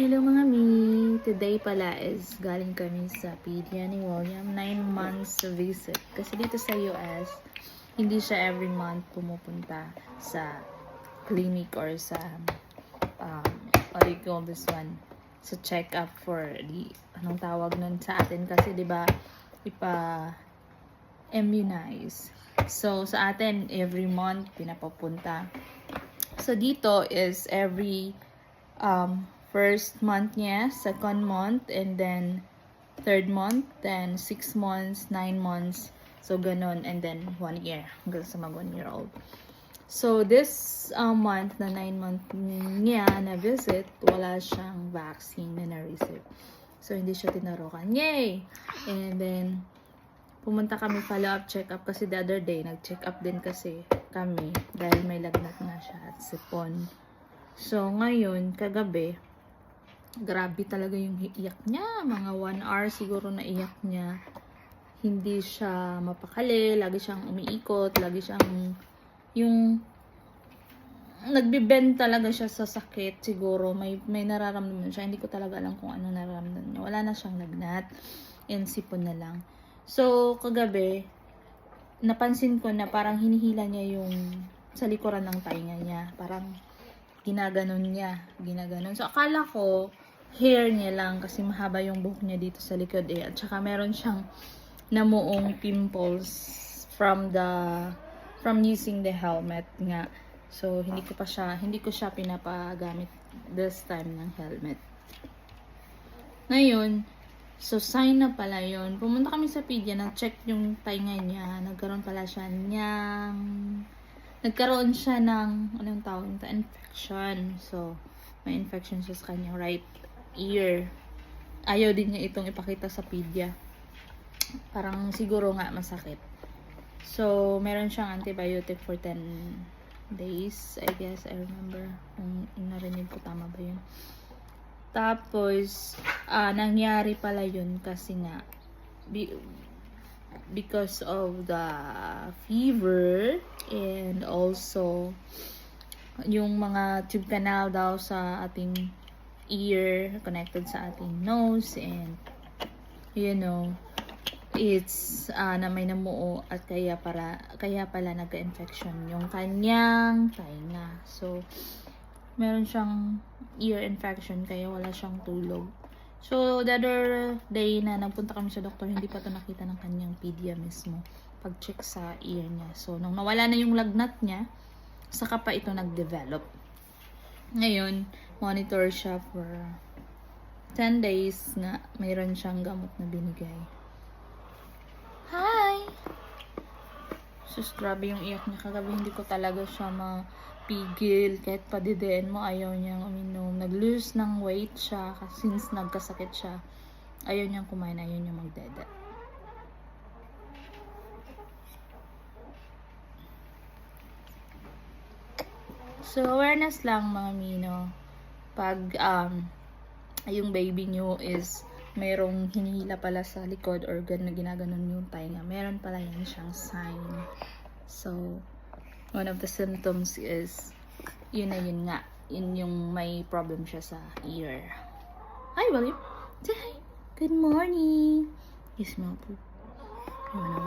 Hello mga mi! Today pala is galing kami sa pedia ni William. 9 months visit. Kasi dito sa US, hindi siya every month pumupunta sa clinic or sa um, what do you call this one? Sa check-up for the, anong tawag nun sa atin kasi di ba ipa immunize. So, sa atin, every month, pinapapunta. So, dito is every um, first month niya, second month, and then third month, then six months, nine months, so ganun, and then one year, hanggang sa mag one year old. So, this uh, month na nine month niya na visit, wala siyang vaccine na na-receive. So, hindi siya tinarokan. Yay! And then, pumunta kami follow-up check-up kasi the other day, nag-check-up din kasi kami dahil may lagnat nga siya at sipon. So, ngayon, kagabi, grabe talaga yung iyak niya. Mga one hour siguro na iyak niya. Hindi siya mapakali, lagi siyang umiikot, lagi siyang yung nagbe-bend talaga siya sa sakit siguro. May may nararamdaman siya. Hindi ko talaga alam kung ano nararamdaman niya. Wala na siyang lagnat. And sipon na lang. So kagabi napansin ko na parang hinihila niya yung sa likuran ng tainga niya. Parang ginaganon niya. Ginaganon. So akala ko hair niya lang kasi mahaba yung buhok niya dito sa likod eh at saka meron siyang namuong pimples from the from using the helmet nga So, hindi ko pa siya, hindi ko siya pinapagamit this time ng helmet. Ngayon, so sign na pala yon Pumunta kami sa pedia, nag-check yung tainga niya. Nagkaroon pala siya niyang, nagkaroon siya ng, anong tawag nito, infection. So, may infection siya sa kanyang right ear. Ayaw din niya itong ipakita sa pedia. Parang siguro nga masakit. So, meron siyang antibiotic for 10 days, I guess, I remember. Kung narinig ko, tama ba yun? Tapos, ah, nangyari pala yun kasi nga, be, because of the fever and also yung mga tube canal daw sa ating ear connected sa ating nose and you know it's uh, na may namuo at kaya para kaya pala nagka-infection yung kanyang tainga. So meron siyang ear infection kaya wala siyang tulog. So the other day na nagpunta kami sa doktor, hindi pa to nakita ng kanyang pedia mismo pag-check sa ear niya. So nung nawala na yung lagnat niya, saka pa ito nag-develop. Ngayon, monitor siya for 10 days na mayroon siyang gamot na binigay. Hi! Sus, grabe yung iyak niya kagabi. Hindi ko talaga siya mapigil. Kahit padidiin mo, ayaw niyang uminom. Nag-lose ng weight siya kasi since nagkasakit siya. Ayaw niyang kumain, ayaw niyang magdede. So, awareness lang mga mino. Pag um, yung baby nyo is merong hinihila pala sa likod or gan na ginaganon yung tainga, meron pala yan siyang sign. So, one of the symptoms is, yun na yun nga, yun yung may problem siya sa ear. Hi, William. Say hi. Good morning. You smell poop. You wanna